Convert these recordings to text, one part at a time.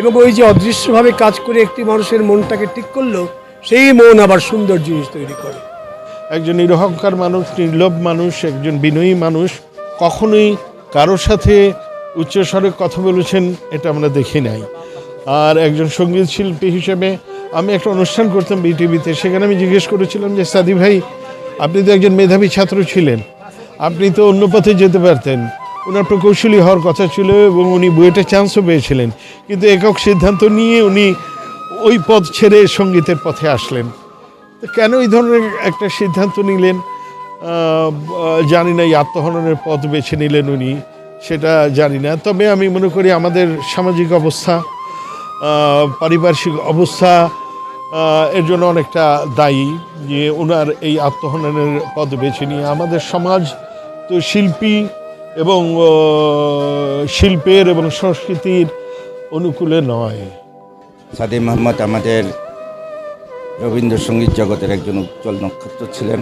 এবং ওই যে অদৃশ্যভাবে কাজ করে একটি মানুষের মনটাকে ঠিক করল সেই মন আবার সুন্দর জিনিস তৈরি করে। একজন নিরহংকার মানুষ, নির্লোভ মানুষ, একজন বিনয়ী মানুষ কখনোই কারোর সাথে উচ্চস্বরে কথা বলেছেন এটা আমরা দেখি নাই। আর একজন সংগীত শিল্পী হিসেবে আমি একটা অনুষ্ঠান করতাম বিটিভিতে, সেখানে আমি জিজ্ঞেস করেছিলাম যে, সাদি ভাই, আপনি তো একজন মেধাবী ছাত্র ছিলেন। আপনি তো অন্য পথে যেতে পারতেন। ওনার প্রকৌশলী হওয়ার কথা ছিল এবং উনি বুয়েটে চান্সও পেয়েছিলেন। কিন্তু একক সিদ্ধান্ত নিয়ে উনি ওই পথ ছেড়ে সঙ্গীতের পথে আসলেন। কেন এই ধরনের একটা সিদ্ধান্ত নিলেন? জানি না, এই আত্মহননের পথ বেছে নিলেন উনি, সেটা জানি না। তবে আমি মনে করি আমাদের সামাজিক অবস্থা পারিপার্শ্বিক অবস্থা এর জন্য অনেকটা দায়ী যে ওনার এই আত্মহননের পথ বেছে নিয়ে আমাদের সমাজ, তো শিল্পী এবং শিল্পের এবং সংস্কৃতির অনুকূলে নয়। সাদি মোহাম্মদ আমাদের রবীন্দ্রসঙ্গীত জগতের একজন উজ্জ্বল নক্ষত্র ছিলেন।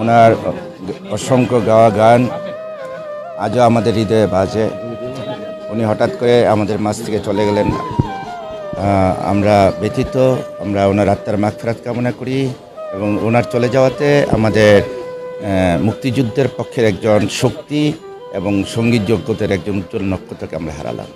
ওনার অসংখ্য গাওয়া গান আজও আমাদের হৃদয়ে বাজে। উনি হঠাৎ করে আমাদের মাছ থেকে চলে গেলেন। আমরা ব্যথিত আমরা ওনার আত্মার মাগফেরাত কামনা করি এবং ওনার চলে যাওয়াতে আমাদের মুক্তিযুদ্ধের পক্ষের একজন শক্তি এবং সংগীত যোগ্যতার একজন উজ্জ্বল নক্ষত্রকে আমরা হারালাম।